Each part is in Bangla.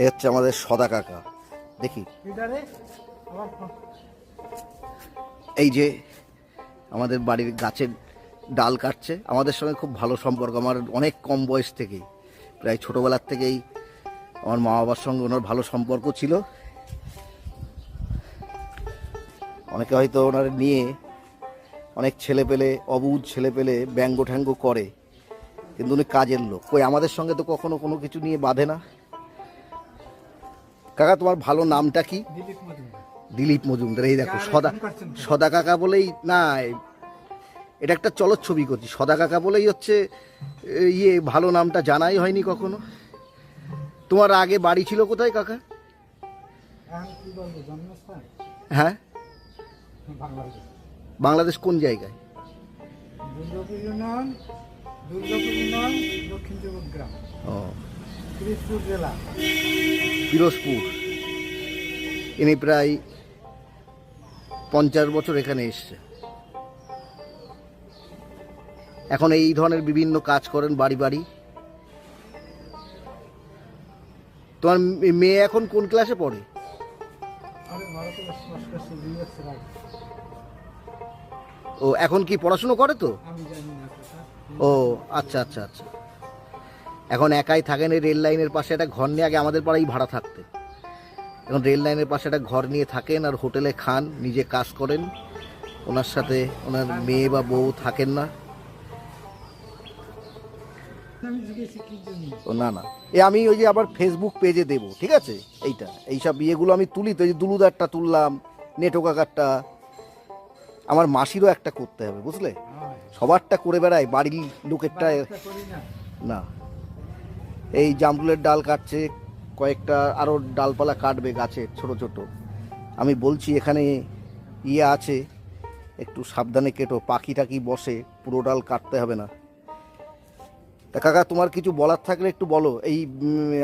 এ হচ্ছে আমাদের সদা কাকা। দেখি। এই যে আমাদের বাড়ির গাছের ডাল কাটছে, আমাদের সঙ্গে খুব ভালো সম্পর্ক। আমার অনেক কম বয়স থেকেই, প্রায় ছোটোবেলার থেকেই আমার মা বাবার সঙ্গে ওনার ভালো সম্পর্ক ছিল। অনেকে হয়তো ওনার নিয়ে অনেক ছেলে পেলে অবুধ ছেলে পেলে ব্যঙ্গ ঠ্যাঙ্গ করে, কিন্তু উনি কাজের লোক। কই, আমাদের সঙ্গে তো কখনো কোনো কিছু নিয়ে বাঁধে না। কাকা তোমার ভালো নামটা কি? দিলীপ মজুমদার। এই দেখো সদা? সদা কাকা বলেই না এটা একটা চলচ্ছবি করছি। সদা কাকা বলেই হচ্ছে ইয়ে ভালো নামটা জানাই হয়নি কখনো। তোমার আগে বাড়ি ছিল কোথায় কাকা? জন্মস্থান? হ্যাঁ? বাংলাদেশ। কোন জায়গায়? ও। পিরিজপুর জেলা। পিরোজপুর। ইনি প্রায় পঞ্চাশ বছর এখানে এসছে। এখন এই ধরনের বিভিন্ন কাজ করেন বাড়ি বাড়ি। তোমার মেয়ে এখন কোন ক্লাসে পড়ে? ও এখন কি পড়াশুনো করে তো? ও আচ্ছা আচ্ছা আচ্ছা। এখন একাই থাকেন এই রেল লাইনের পাশে একটা ঘর নিয়ে আগে আমাদের পাড়াই ভাড়া থাকতে। এখন রেল লাইনের পাশে একটা ঘর নিয়ে থাকেন আর হোটেলে খান নিজে কাজ করেন। ওনার সাথে ওনার মেয়ে বা বউ থাকেন না। না না। এ আমি ওই যে আবার ফেসবুক পেজে দেবো ঠিক আছে? এইটা এইসব ইয়েগুলো আমি তুলি তো যে দুলুদারটা তুললাম নেটো কাকারটা আমার মাসিরও একটা করতে হবে বুঝলে? সবারটা করে বেড়ায় বাড়ির লোকেরটা না। এই জামরুলের ডাল কাটছে কয়েকটা আরও ডালপালা কাটবে গাছের ছোট ছোট। আমি বলছি এখানে ইয়ে আছে একটু সাবধানে কেটো পাখি টাকি বসে পুরো ডাল কাটতে হবে না। তা কাকা তোমার কিছু বলার থাকলে একটু বলো এই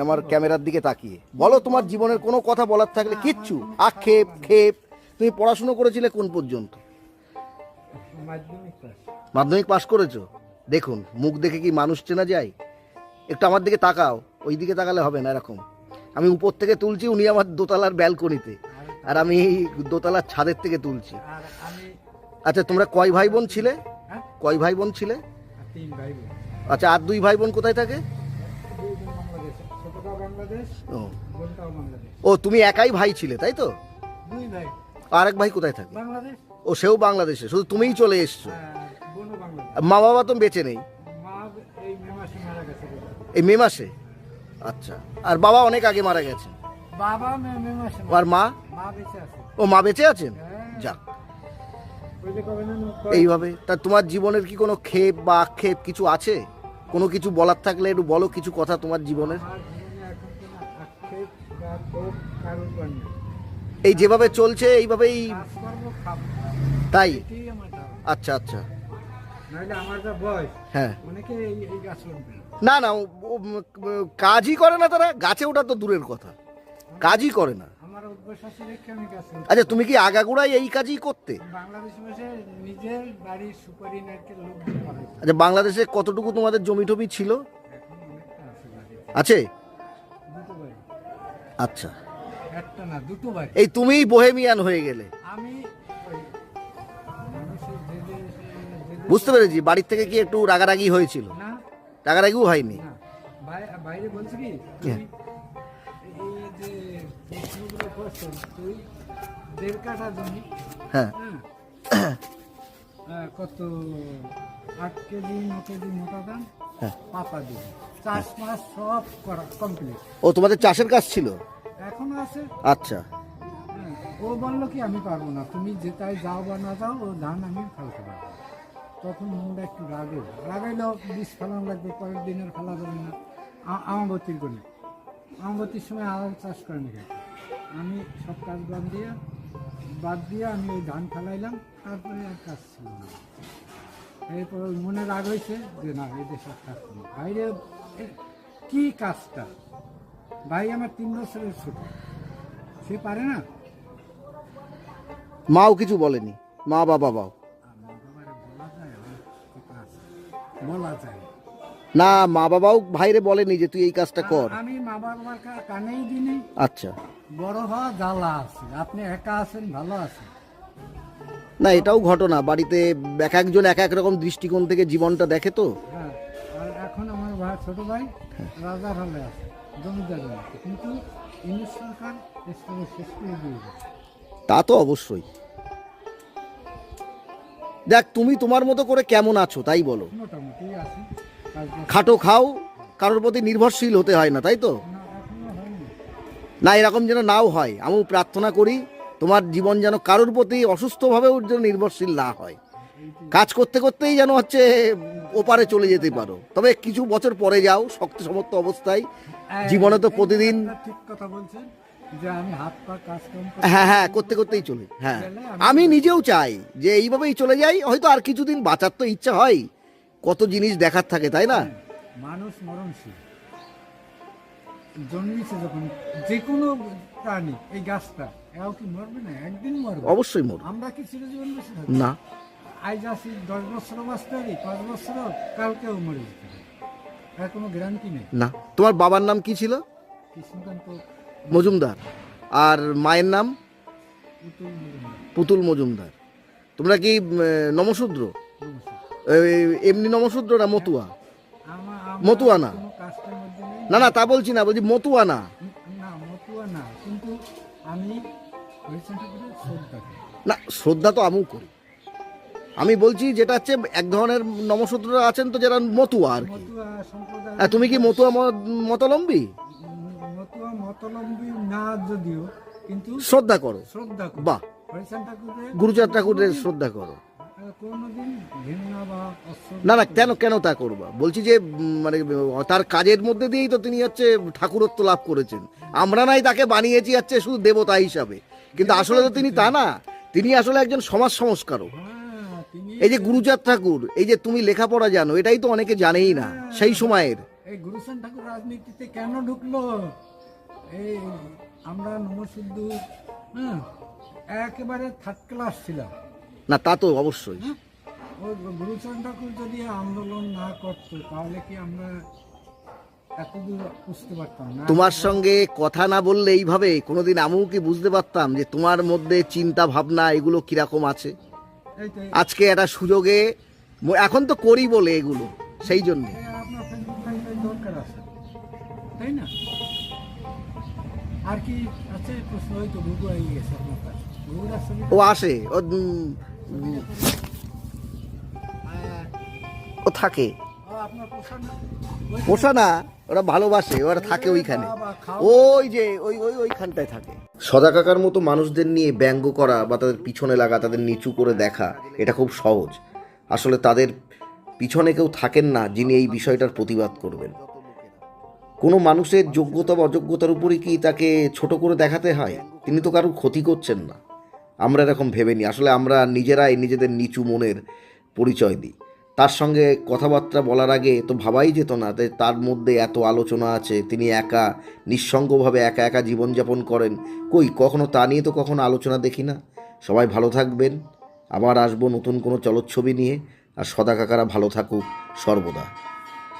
আমার ক্যামেরার দিকে তাকিয়ে। বলো তোমার জীবনের কোনো কথা বলার থাকলে কিচ্ছু আক্ষেপ খেপ তুমি পড়াশুনো করেছিলে কোন পর্যন্ত? মাধ্যমিক পাস পাশ করেছ? দেখুন মুখ দেখে কি মানুষ চেনা যায়? একটু আমার দিকে তাকাও, ওই দিকে তাকালে হবে না এরকম। আমি উপর থেকে তুলছি, উনি আমার দোতলার ব্যালকনিতে, আর আমি দোতলার ছাদের থেকে তুলছি। আচ্ছা তোমরা কয় ভাই বোন ছিলে? কয় ভাই বোন ছিলে? আচ্ছা আর দুই ভাই বোন কোথায় থাকে? ও। তুমি একাই ভাই ছিলে, তাই তো? দুই ভাই কোথায় থাকে? ও, সেও বাংলাদেশে, শুধু তুমিই চলে এসছো। মা বাবা তো বেঁচে নেই। এই মে মাসে? আচ্ছা। আর বাবা অনেক আগে মারা গেছে বাবা মে মে মাসে আর মা? মা বেঁচে আছে ও মা বেঁচে আছেন? হ্যাঁ। যাক। এইভাবে। তা তোমার জীবনের কি কোনো ক্ষেপ বা আক্ষেপ কিছু আছে? কোনো কিছু বলার থাকলে একটু বলো কিছু কথা তোমার জীবনের। এই যেভাবে চলছে এইভাবেই তাই? আচ্ছা আচ্ছা। হ্যাঁ। না। না ও- ও কাজই করে না তারা গাছে ওঠা তো দূরের কথা। কাজই করে না। আমার অভ্যাস আছে দেখে আমি গাছ উঠবো। আচ্ছা তুমি কি আগাগোড়াই এই কাজই করতে? বাংলাদেশ বসে নিজের বাড়ির সুপারি নারকেল লোক দিয়ে করাইছে আচ্ছা বাংলাদেশে কতটুকু তোমাদের জমি টমি ছিল? এখন অনেকটা আছে বাড়ি আছে? দুটো বাড়ি। আচ্ছা। একটা না দুটো বাড়ি। এই তুমিই bohemian হয়ে গেলে। আমি ওই মানুষের যে যে যে যে- বুঝতে পেরেছি বাড়ির থেকে কি একটু রাগারাগি হয়েছিল? রাগারাগিও হয়নি। বাইরে বলছি কি হ্যাঁ। হ্যাঁ হ্যাঁ কত আট কেজি ন কেজি মোটা দাম হ্যাঁ। পাতা দিবি চাষ মাস সব করা কমপ্লিট ও তোমাদের চাষের কাজ ছিল? এখন আছে। আচ্ছা। হ্যাঁ, ও বলল কি আমি পারব না তুমি যেটাই যাও বা না যাও ও ধান আমি ফেলতে পারব। তখন মনটা একটু রাগে। রাগাইলো বিষ ফেলানো লাগবে, পরের দিনের ফেলা যাবে না। আমাবতীর গণে আমাবতীর সময় আলাদা চাষ করে নাকি আমি সব কাজ বাদ দিয়ে বাদ দিয়ে আমি ওই ধান ফেলাইলাম, তারপরে আর কাজ ছিল না। এরপর মনে রাগ হয়েছে যে, না, এই দেশে কাজ নেই। বাইরে কি কাজটা? ভাই আমার তিন বছরের ছোট। সে পারে না? মাও কিছু বলেনি। মা বাবা বাবাও না মা বাবাও ভাইরে বলেনি যে তুই এই কাজটা কর। আমি মা বাবার কানেই দিনি। আচ্ছা। বড় হওয়া জ্বালা আছে। আপনি একা আছেন ভালো আছেন? না এটাও ঘটনা। বাড়িতে এক একজন এক এক রকম দৃষ্টিকোণ থেকে জীবনটা দেখে তো। হ্যাঁ আর এখন আমার ভাই ছোট ভাই রাজার হলে আছে জমিদার কিন্তু ইংলিশ সরকার শেষ করে দিয়েছে। তা তো অবশ্যই। দেখ তুমি তোমার মতো করে কেমন আছো তাই বলো। মোটামুটি আছে। খাটো খাও কারোর প্রতি নির্ভরশীল হতে হয় না তাই তো? না এরকম যেন নাও হয় আমিও প্রার্থনা করি তোমার জীবন যেন কারোর প্রতি অসুস্থভাবেও যেন নির্ভরশীল না হয়। কাজ করতে করতেই যেন হচ্ছে ওপারে চলে যেতে পারো। তবে কিছু বছর পরে যাও শক্ত সমর্থ অবস্থায়। জীবনে তো প্রতিদিন ঠিক কথা বলছেন। হ্যাঁ হ্যাঁ করতে করতেই চলে। হ্যাঁ। আমি নিজেও চাই যে এইভাবেই চলে যাই হয়তো আর কিছুদিন বাঁচার তো ইচ্ছা হয়। কত জিনিস দেখার থাকে তাই না? মানুষ মরণশীল। যখন যে কোনো প্রাণী এই গাছটা এও কি মরবে না? একদিন মরবে। অবশ্যই মোর আমরা কি চিরজীবন বেঁচে থাকব? না। আজ আসি দশ বছর বাঁচতে পারি পাঁচ বছর কালকেও মরে যেতে পারি। এর কোনো গ্যারান্টি নেই। না। তোমার বাবার নাম কি ছিল? কৃষ্ণকান্ত মজুমদার। আর মায়ের নাম? পুতুল মজুমদার। তোমরা কি নমশূদ্র? এমনি নমশূদ্র না মতুয়া? মতুয়া না? না না তা বলছি না বলছি মতুয়া না। না শ্রদ্ধা তো আমিও করি। আমি বলছি যেটা হচ্ছে এক ধরনের নমশূদ্ররা আছেন তো যারা মতুয়া আর কি। মতুয়া তুমি কি মতুয়া মতালম্বী? মতলম্বী না যদিও কিন্তু শ্রদ্ধা করো। শ্রদ্ধা করি। বাহ। হরিচাঁদ ঠাকুরের গুরুচাঁদ ঠাকুরের শ্রদ্ধা করো। না না কেন কেন তা করবা? বলছি যে মানে তার কাজের মধ্যে দিয়েই তো তিনি হচ্ছে ঠাকুরত্ব লাভ করেছেন। আমরা নাই তাকে বানিয়েছি হচ্ছে শুধু দেবতা হিসাবে। কিন্তু আসলে তো তিনি তা না। তিনি আসলে একজন সমাজ সংস্কারক। হ্যাঁ এই যে গুরুচাঁদ ঠাকুর এই যে তুমি লেখাপড়া জানো এটাই তো অনেকে জানেই না সেই সময়ের। এই গুরুচাঁদ ঠাকুর রাজনীতিতে কেন ঢুকলো? এই আমরা নমশুদ্ধ হ্যাঁ একেবারে থার্ড ক্লাস ছিলাম। না তা তো অবশ্যই। হ্যাঁ? ওই ঠাকুর যদি আন্দোলন না করতো তাহলে কি আমরা তোমার সঙ্গে কথা না বললে এইভাবে কোনোদিন আমিও কি বুঝতে পারতাম যে তোমার মধ্যে চিন্তা ভাবনা এগুলো কীরকম আছে? আজকে একটা সুযোগে এখন তো করি বলে এগুলো সেই জন্যে। আর কি আছে প্রশ্ন হয়তো গুগু গেছে আপনার কাছে গুগুর আসলে ও আসে ও ও থাকে। ও পোষা না ওরা ভালোবাসে ওরা থাকে ওইখানে। ওই যে ওই ওই ওইখানটায় থাকে। সদা কাকার মতো মানুষদের নিয়ে ব্যঙ্গ করা বা তাদের পিছনে লাগা তাদের নিচু করে দেখা এটা খুব সহজ। আসলে তাদের পিছনে কেউ থাকেন না যিনি এই বিষয়টার প্রতিবাদ করবেন। কোনো মানুষের যোগ্যতা বা অযোগ্যতার উপরে কি তাকে ছোট করে দেখাতে হয়? তিনি তো কারোর ক্ষতি করছেন না। আমরা এরকম ভেবে নিই আসলে আমরা নিজেরাই নিজেদের নিচু মনের পরিচয় দিই। তার সঙ্গে কথাবার্তা বলার আগে তো ভাবাই যেত না যে তার মধ্যে এত আলোচনা আছে, তিনি একা, নিঃসঙ্গভাবে একা একা জীবনযাপন করেন। কই, কখনো তা নিয়ে তো কখনো আলোচনা দেখি না। সবাই ভালো থাকবেন। আবার আসব নতুন কোনো চলচ্ছবি নিয়ে। আর সদা কাকারা ভালো থাকুক সর্বদা।